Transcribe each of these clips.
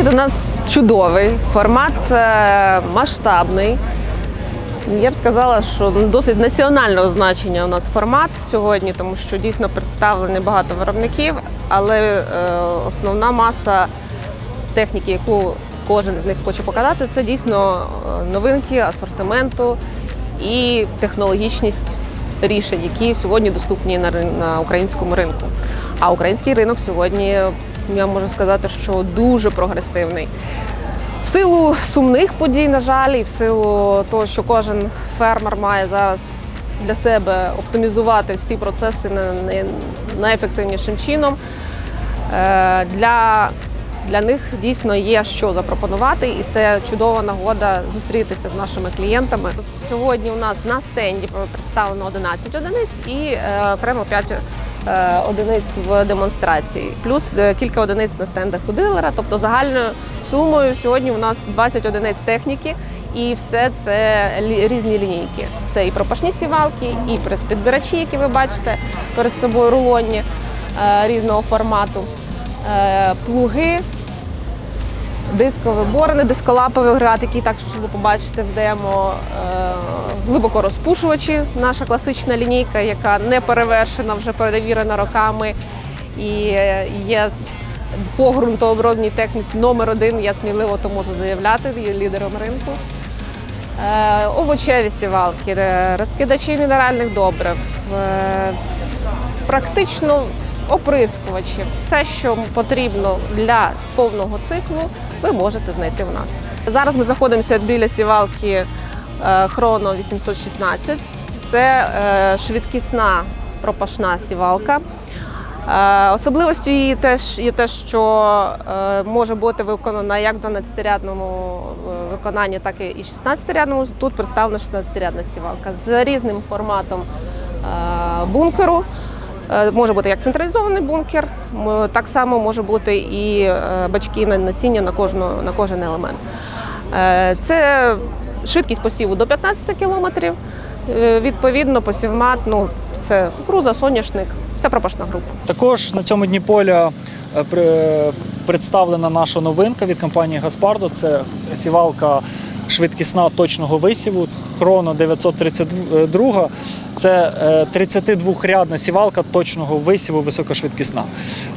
Вихід у нас чудовий, формат е, масштабний. Я б сказала, що досить національного значення у нас формат сьогодні, тому що дійсно представлені багато виробників, але е, основна маса техніки, яку кожен з них хоче показати, це дійсно е, новинки асортименту і технологічність рішень, які сьогодні доступні на українському ринку. А український ринок сьогодні, я можу сказати, що дуже прогресивний. В силу сумних подій, на жаль, і в силу того, що кожен фермер має зараз для себе оптимізувати всі процеси на- на- найефективнішим чином. Е, Для, для них дійсно є що запропонувати, і це чудова нагода зустрітися з нашими клієнтами. Сьогодні у нас на стенді представлено 11 одиниць і е, окремо 5 е, одиниць в демонстрації, плюс е, кілька одиниць на стендах у дилера. Тобто загальною сумою сьогодні у нас 20 одиниць техніки. І все це різні лінійки. Це і пропашні сівалки, і прес-підбирачі, які ви бачите перед собою рулонні е, різного формату, е, плуги, дискові борони, дисколаповий град, який так, щоб ви побачите в демо, е, глибоко розпушувачі, наша класична лінійка, яка не перевершена, вже перевірена роками. І е, є по ґрунтообробній техніці номер один, я сміливо то можу заявляти, є лідером ринку. Е, овочеві сівалки, розкидачі мінеральних добрив, практично оприскувачі, все, що потрібно для повного циклу, ви можете знайти в нас. Зараз ми знаходимося біля сівалки е, Chrono 816. Це е, швидкісна пропашна сівалка. Е, Особливостю її теж є те, що може бути виконана як в 12-рядному е, виконанні, так і 16-рядному. Тут представлена 16-рядна сівалка з різним форматом бункеру. Е, Може бути як централізований бункер, так само може бути і е, бачки на насіння на, кожну, на кожен елемент. Е, Це швидкість посіву до 15 кілометрів. Відповідно, посівмат, ну, це кукуруза, соняшник, це пропашна група. Також на цьому дні поля представлена наша новинка від компанії Гаспардо. Це сівалка швидкісна точного висіву Хроно 932. Це е, 32-рядна сівалка точного висіву високошвидкісна.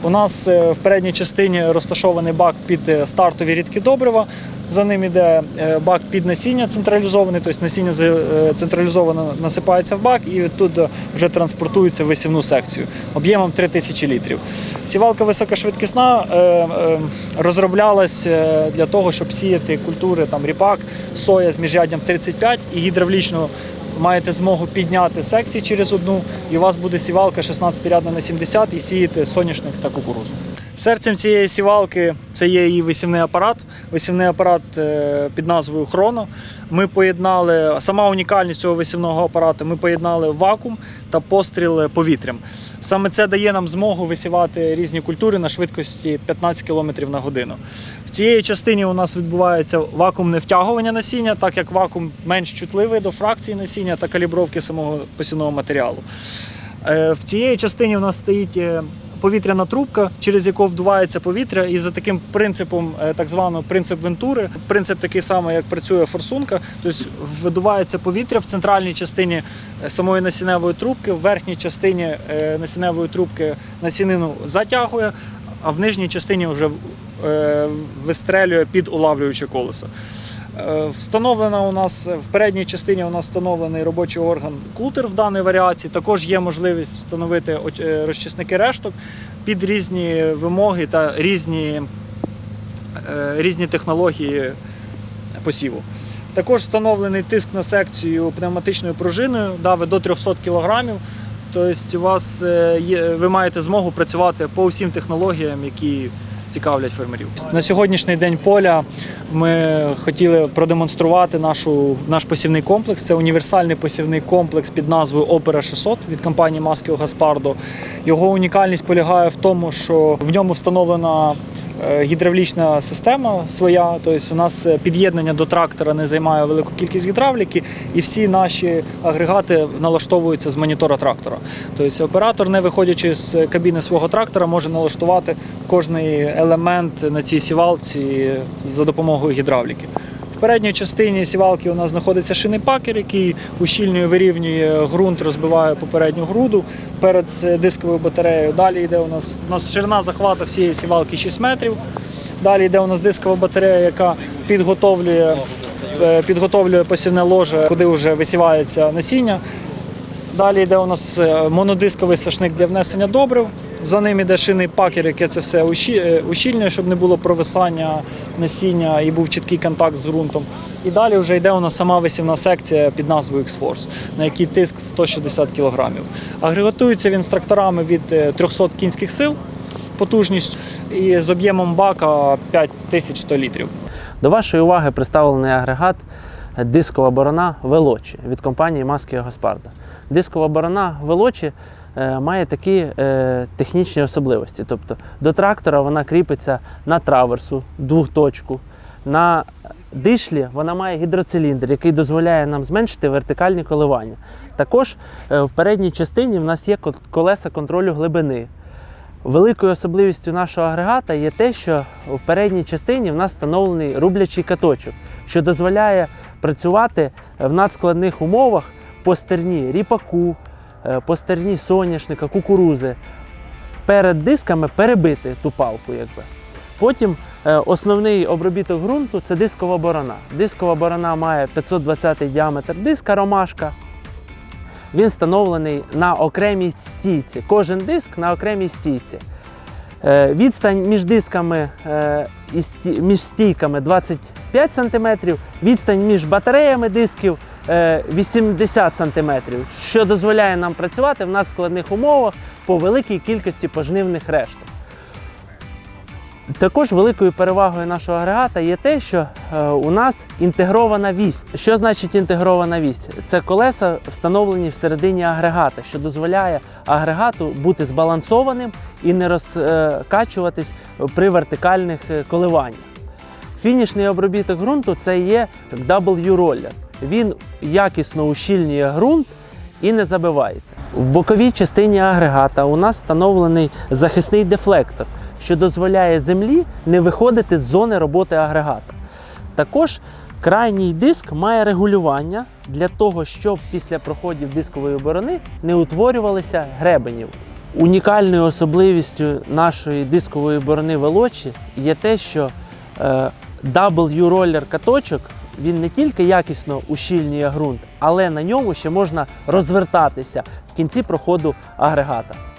У нас е, в передній частині розташований бак під е, стартові рідкі добрива. За ним іде е, бак під насіння централізований, тобто насіння е, централізовано насипається в бак і відтуди вже транспортується висівну секцію об'ємом 3000 літрів. Сівалка високошвидкісна е, розроблялась для того, щоб сіяти культури там ріпак, соя з міжряддям 35 і гідравлічно маєте змогу підняти секції через одну, і у вас буде сівалка 16 рядна на 70 і сіяти соняшник та кукурузу. Серцем цієї сівалки це є її висівний апарат. Висівний апарат е, під назвою Хроно. Ми поєднали сама унікальність цього висівного апарату. Ми поєднали вакуум та постріл повітрям. Саме це дає нам змогу висівати різні культури на швидкості 15 км на годину. В цієї частині у нас відбувається вакуумне втягування насіння, так як вакуум менш чутливий до фракції насіння та калібровки самого посівного матеріалу. Е, В цієї частині у нас стоїть е, повітряна трубка, через яку вдувається повітря, і за таким принципом, е, так званого принцип вентури, принцип такий самий, як працює форсунка, тобто видувається повітря в центральній частині е, самої насінневої трубки, в верхній частині е, насінневої трубки насінину затягує, а в нижній частині вже вистрелює під улавлююче колесо. Е, Встановлена у нас в передній частині у нас встановлений робочий орган клутер в даній варіації. Також є можливість встановити е, розчисники решток під різні вимоги та різні, е, різні технології посіву. Також встановлений тиск на секцію пневматичною пружиною, дави до 300 кг. Тобто у вас е, є, ви маєте змогу працювати по всім технологіям, які цікавлять фермерів. На сьогоднішній день поля ми хотіли продемонструвати нашу, наш посівний комплекс. Це універсальний посівний комплекс під назвою Опера 600 від компанії Маскіо Гаспардо. Його унікальність полягає в тому, що в ньому встановлена гідравлічна система своя. Тобто у нас е, під'єднання до трактора не займає велику кількість гідравліки, і всі наші агрегати налаштовуються з монітора трактора. Тобто оператор, не виходячи з кабіни свого трактора, може налаштувати кожний елемент на цій сівалці за допомогою гідравліки. Передній частині сівалки у нас знаходиться шинний пакер, який ущільнює, вирівнює ґрунт, розбиває попередню груду перед е, дисковою батареєю. Далі йде у нас у нас ширина захвату всієї сівалки 6 метрів. Далі йде у нас дискова батарея, яка підготовлює, е, підготовлює посівне ложе, куди вже висівається насіння. Далі йде у нас е, монодисковий сашник для внесення добрив. За ним йде шинний пакер, який це все е, ущільнює, щоб не було провисання насіння і був чіткий контакт з ґрунтом. І далі вже йде у нас сама висівна секція під назвою X-Force, на якій тиск 160 кг. Агрегатується він з тракторами від е, 300 кінських сил потужність і з об'ємом бака 5100 літрів. До вашої уваги представлений агрегат дискова борона Велочі від компанії Маски Гаспарда. Дискова борона Велочі е, має такі е, технічні особливості. Тобто до трактора вона кріпиться на траверсу, двохточку. На дишлі вона має гідроциліндр, який дозволяє нам зменшити вертикальні коливання. Також е, в передній частині в нас є колеса контролю глибини. Великою особливістю нашого агрегата є те, що в передній частині в нас встановлений рублячий каточок, що дозволяє працювати в надскладних умовах по стерні ріпаку, е, по стерні соняшника, кукурузи. Перед дисками перебити ту палку. Якби. Потім е, основний обробіток ґрунту це дискова борона. Дискова борона має 520 діаметр диска ромашка. Він встановлений на окремій стійці. Кожен диск на окремій стійці. Е, Відстань між дисками е, і між стійками 25 см, відстань між батареями дисків е, 80 см, що дозволяє нам працювати в надскладних умовах по великій кількості пожнивних решток. Також великою перевагою нашого агрегата є те, що е, у нас інтегрована вісь. Що значить інтегрована вісь? Це колеса встановлені всередині агрегата, що дозволяє агрегату бути збалансованим і не розкачуватись при вертикальних е, коливаннях. Фінішний обробіток ґрунту це є W-роллер. Він якісно ущільнює ґрунт і не забивається. В боковій частині агрегата у нас встановлений захисний дефлектор, що дозволяє землі не виходити з зони роботи агрегата. Також крайній диск має регулювання для того, щоб після проходів дискової борони не утворювалися гребенів. Унікальною особливістю нашої дискової борони велочі є те, що е, W-роллер каточок він не тільки якісно ущільнює ґрунт, але на ньому ще можна розвертатися в кінці проходу агрегата.